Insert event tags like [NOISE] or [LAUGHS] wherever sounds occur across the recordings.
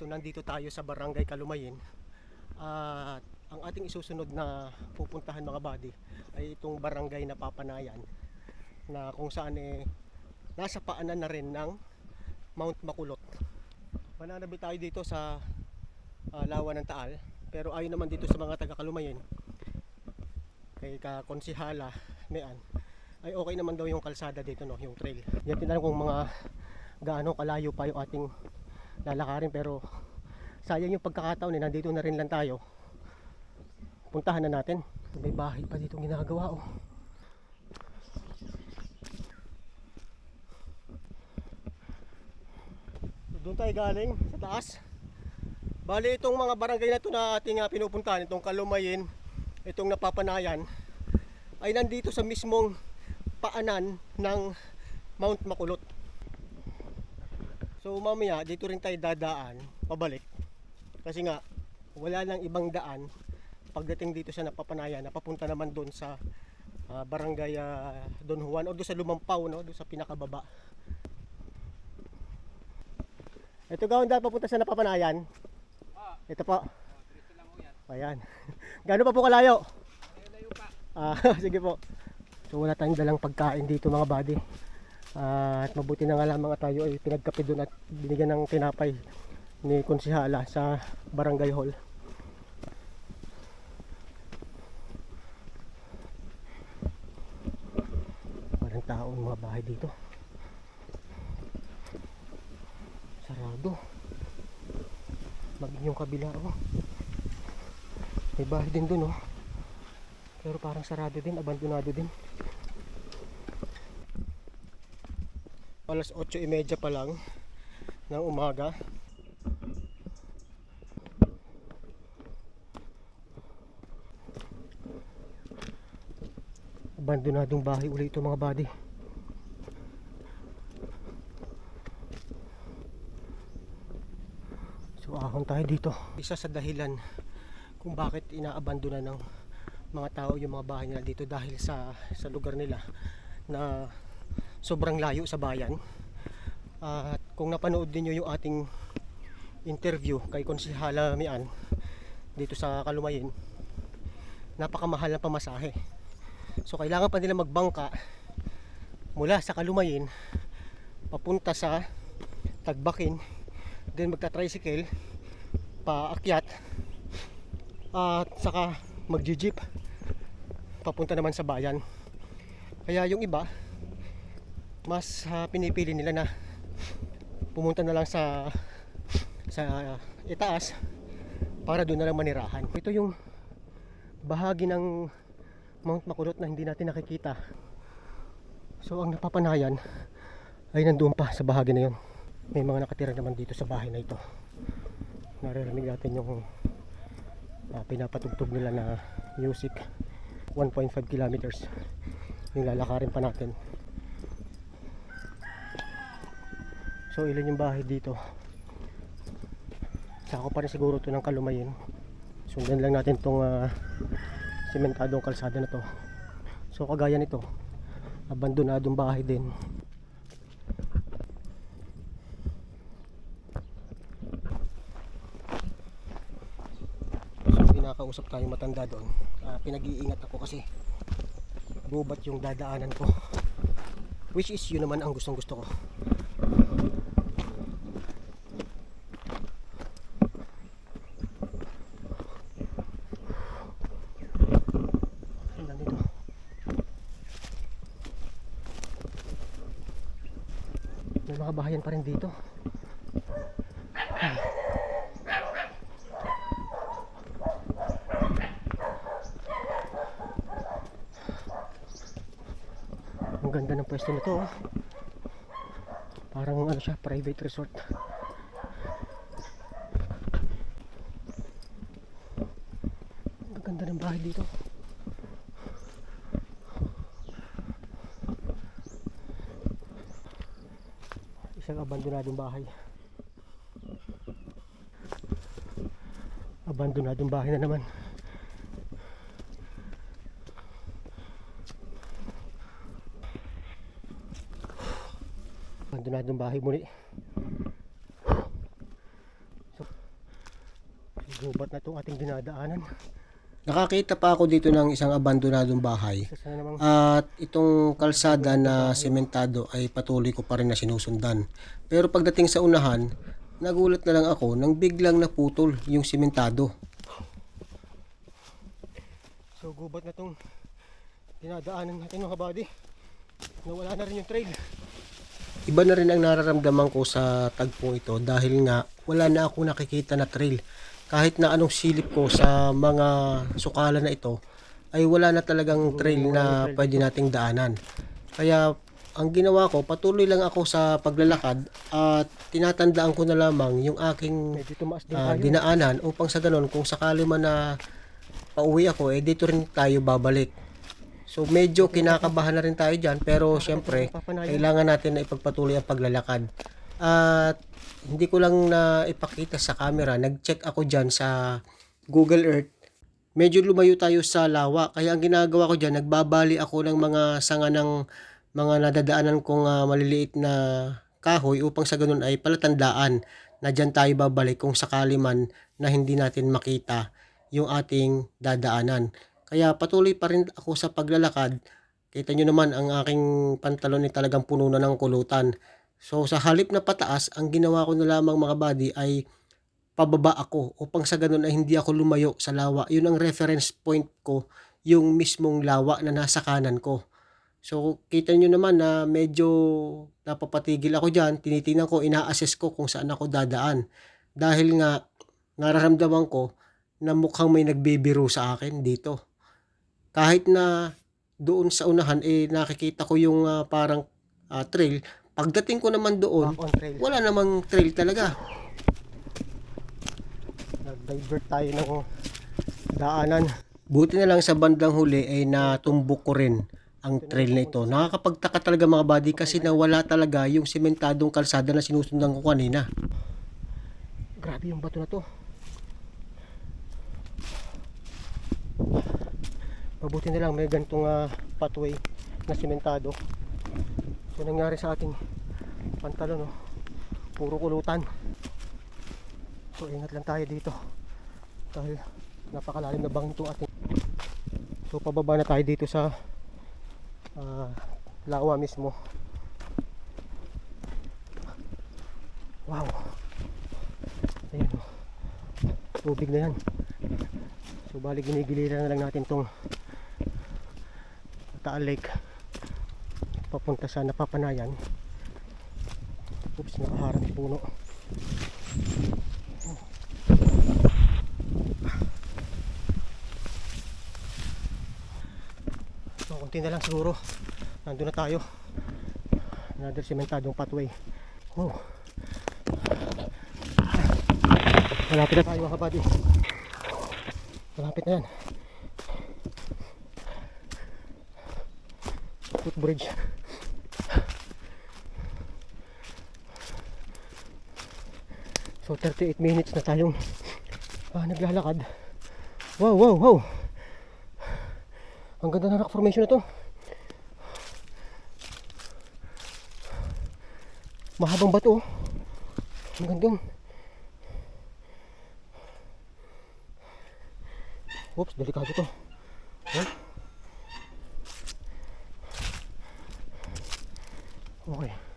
So nandito tayo sa Barangay Kalumayin. At ang ating isusunod na pupuntahan mga buddy ay itong barangay na Papanayan na kung saan eh nasa paanan na rin ng Mount Makulot. Mananabi tayo dito sa ah, Lawa ng Taal pero ayon naman dito sa mga taga Kalumayin kay ka konsihala Mean ay okay naman daw yung kalsada dito no, yung trail. Yan tinanong kung mga gaano kalayo pa yung ating lalakarin pero sayang yung pagkakataon eh nandito na rin lang tayo. Puntahan na natin. May bahay pa dito ginagawa oh. Doon tayo galing sa taas. Bali itong mga barangay na ito na ating ah, pinupuntahan itong Kalumayin itong Napapanayan ay nandito sa mismong paanan ng Mount Makulot So mamaya dito rin tayo dadaan pabalik. Kasi nga wala nang ibang daan pagdating dito sa Napapanayan napapunta naman doon sa ah, barangay ah, Don Juan o doon sa Lumampaw no, doon sa pinakababa. Ito gawin dahil papunta sa Napapanayan. Ito po. Ayan. [LAUGHS] Gaano pa po kalayo? Ah, [LAUGHS] sige po. So wala tayong dalang pagkain dito mga buddy. Ah, at mabuti na nga mga tayo ay pinagkape doon at binigyan ng tinapay ni konsihala sa barangay hall. Walang tao ang mga bahay dito. Sarado. Maging yung kabila oh. May bahay din doon oh. Pero parang sarado din, abandonado din. Alas 8.30 pa lang ng umaga. Abandonadong bahay ulit ito mga buddy. So ahon tayo dito. Isa sa dahilan kung bakit inaabandona ng mga tao yung mga bahay nila dito dahil sa sa lugar nila na sobrang layo sa bayan. At kung napanood niyo yung ating interview kay Konsihala Mian dito sa Kalumayin, napakamahal na pamasahe. So kailangan pa nila magbangka mula sa Kalumayin papunta sa Tagbakin, then magta-tricycle paakyat at saka magji-jeep papunta naman sa bayan. Kaya yung iba mas ah, pinipili nila na pumunta na lang sa sa ah, itaas para doon na lang manirahan. Ito yung bahagi ng Mount Makulot na hindi natin nakikita. So ang napapanayan ay nandoon pa sa bahagi na yon. May mga nakatira naman dito sa bahay na ito. Naririnig natin yung ah, pinapatugtog nila na music 1.5 kilometers yung lalakarin pa natin So ilan yung bahay dito. Sako pa rin siguro to ng kalumayin. Sundan lang natin tong uh, sementadong kalsada na to. So kagaya nito, abandonadong bahay din. So pinakausap tayo matanda doon. Ah, pinag-iingat ako kasi gubat yung dadaanan ko. Which is yun naman ang gustong gusto ko. Ang dami to. May mga bahayan pa rin dito. Ang ganda ng pwesto nito. Oh. Parang ano siya, private resort. Ang ganda ng bahay dito. Isang abandonadong bahay. Abandonadong bahay na naman. Abandonadong bahay muli. So, Gubat na itong ating dinadaanan. Nakakita pa ako dito ng isang abandonadong bahay. At itong kalsada na sementado ay patuloy ko pa rin na sinusundan. Pero pagdating sa unahan, nagulat na lang ako nang biglang naputol yung sementado. So gubat na tong dinadaanan natin mga buddy. Nawala na rin yung trail. Iba na rin ang nararamdaman ko sa tagpong ito dahil nga wala na ako nakikita na trail. Kahit na anong silip ko sa mga sukalan na ito ay wala na talagang trail na pwede nating daanan. Kaya ang ginawa ko, patuloy lang ako sa paglalakad at tinatandaan ko na lamang yung aking tayo. dinaanan upang sa ganun kung sakali man na pauwi ako, eh dito rin tayo babalik. So medyo kinakabahan na rin tayo dyan pero syempre kailangan natin na ipagpatuloy ang paglalakad. At hindi ko lang na ipakita sa camera, nag-check ako dyan sa Google Earth. Medyo lumayo tayo sa lawa. Kaya ang ginagawa ko dyan, nagbabali ako ng mga sanga ng mga nadadaanan kong ah, maliliit na kahoy upang sa ganun ay palatandaan na dyan tayo babalik kung sakali man na hindi natin makita yung ating dadaanan. Kaya patuloy pa rin ako sa paglalakad. Kita nyo naman ang aking pantalon ay talagang puno na ng kulutan. So sa halip na pataas, ang ginawa ko na lamang mga buddy ay pababa ako upang sa ganun ay hindi ako lumayo sa lawa. Yun ang reference point ko, yung mismong lawa na nasa kanan ko. So kita nyo naman na medyo napapatigil ako dyan, tinitingnan ko, ina-assess ko kung saan ako dadaan. Dahil nga nararamdaman ko na mukhang may nagbibiro sa akin dito. Kahit na doon sa unahan eh nakikita ko yung ah, parang ah, trail, pagdating ko naman doon, wala namang trail talaga. Nag-divert tayo ng daanan. Buti na lang sa bandang huli ay natumbok ko rin ang trail na ito. Nakakapagtaka talaga mga buddy kasi nawala talaga yung sementadong kalsada na sinusundan ko kanina. Grabe yung bato na to. Mabuti na lang may gantong ah, pathway na simentado. So nangyari sa ating pantalon oh. Puro kulutan. So ingat lang tayo dito. Dahil napakalalim na bangin itong ating. So pababa na tayo dito sa ah, lawa mismo. Wow. Ayun oh. Tubig na yan. So bali ginigiliran na lang natin tong Taal Lake papunta sa Napapanayan. Oops, nakaharang yung puno. So, konti na lang siguro. Nandun na tayo. Another sementadong pathway. Oh. Malapit na tayo mga kabady. Malapit na yan. Footbridge. So 38 minutes na tayong ah, naglalakad. Wow, wow, wow. Ang ganda ng rock formation na to. Mahabang bato. Ang ganda. Oops, delikado to. Huh? Okay.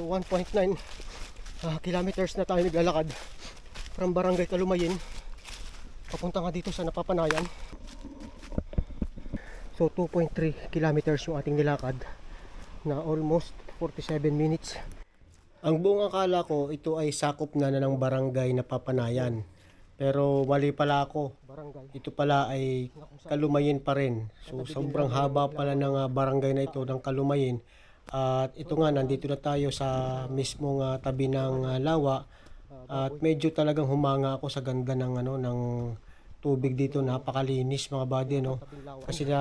So 1.9 ah, kilometers na tayo naglalakad from Barangay Kalumayin papunta nga dito sa Napapanayan. So 2.3 kilometers yung ating nilakad na almost 47 minutes. Ang buong akala ko ito ay sakop na na ng barangay na papanayan. Pero mali pala ako. Ito pala ay Kalumayin pa rin. So sobrang haba pala ng ah, barangay na ito ng Kalumayin. At ito nga nandito na tayo sa mismong ah, tabi ng ah, lawa. At medyo talagang humanga ako sa ganda ng ano ng tubig dito, napakalinis mga buddy no. Kasi na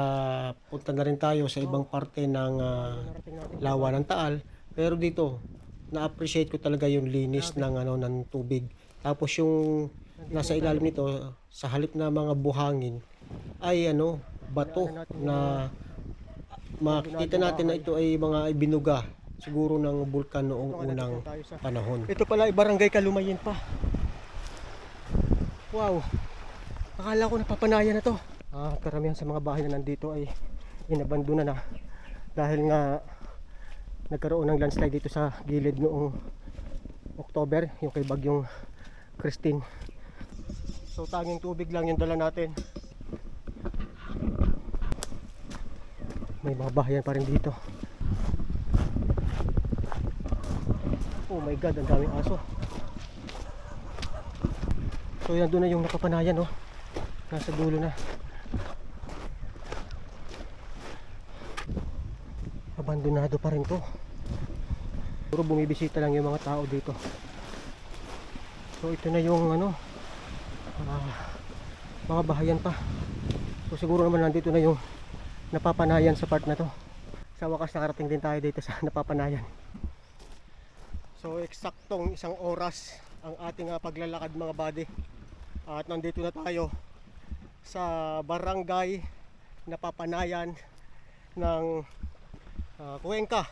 punta na rin tayo sa ibang parte ng ah, lawa ng Taal. Pero dito na-appreciate ko talaga yung linis ng ano ng tubig. Tapos yung nasa ilalim nito sa halip na mga buhangin ay ano bato na makikita natin na ito ay mga binuga siguro ng bulkan noong unang panahon. Ito pala ay barangay Kalumayin pa. Wow. Akala ko napapanayan na to. Ah, karamihan sa mga bahay na nandito ay inabandona na dahil nga nagkaroon ng landslide dito sa gilid noong October, yung kay bagyong Christine. So tanging tubig lang yung dala natin. May mga bahayan pa rin dito. Oh my god, ang daming aso. So yan doon na yung nakapanayan oh. Nasa dulo na. Abandonado pa rin to. Puro bumibisita lang yung mga tao dito. So ito na yung ano ah, mga bahayan pa. So siguro naman nandito na yung napapanayan sa part na to. Sa wakas nakarating din tayo dito sa [LAUGHS] napapanayan. So eksaktong isang oras ang ating ah, paglalakad mga buddy. At nandito na tayo sa barangay Napapanayan ng ah, Cuenca,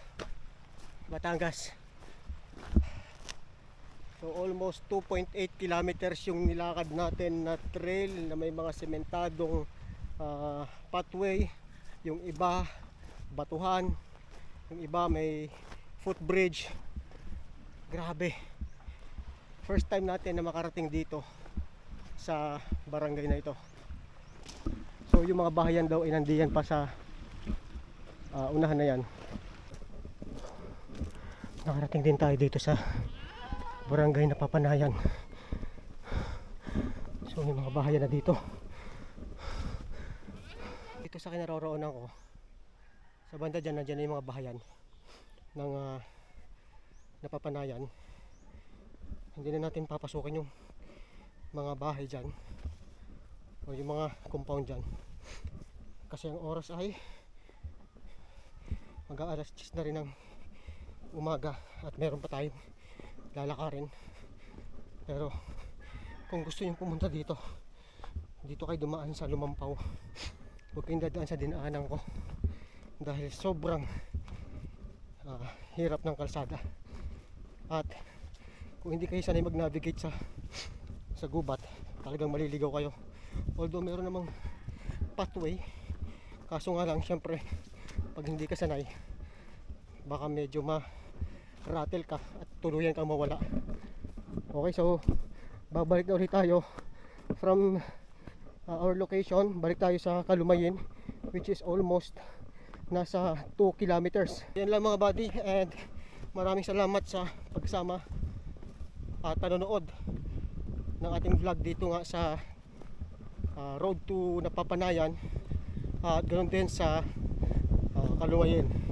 Batangas. So almost 2.8 kilometers yung nilakad natin na trail na may mga sementadong ah, pathway. Yung iba batuhan, yung iba may footbridge. Grabe. First time natin na makarating dito sa barangay na ito. So yung mga bahayan daw ay nandiyan pa sa ah, unahan na yan. Nakarating din tayo dito sa barangay na papanayan. So yung mga bahayan na dito. Dito sa kinaroroonan ko, sa banda dyan, nandyan na yung mga bahayan ng ah, napapanayan. Hindi na natin papasukin yung mga bahay dyan o yung mga compound dyan. Kasi ang oras ay mag alas 10 na rin ng umaga at meron pa tayong lalakarin. Pero kung gusto nyo pumunta dito dito kayo dumaan sa Lumampaw huwag kayong dadaan sa dinaanan ko. Dahil sobrang ah, hirap ng kalsada. At kung hindi kayo sanay mag-navigate sa sa gubat talagang maliligaw kayo. Although meron namang pathway kaso nga lang syempre pag hindi ka sanay baka medyo ma rattle ka at tuluyan kang mawala. Okay so babalik na ulit tayo from uh, our location balik tayo sa Kalumayin which is almost nasa 2 kilometers. Yan lang mga buddy and maraming salamat sa pagsama at panonood ng ating vlog dito nga sa ah, road to Napapanayan at ganoon din sa uh, Kaluwayin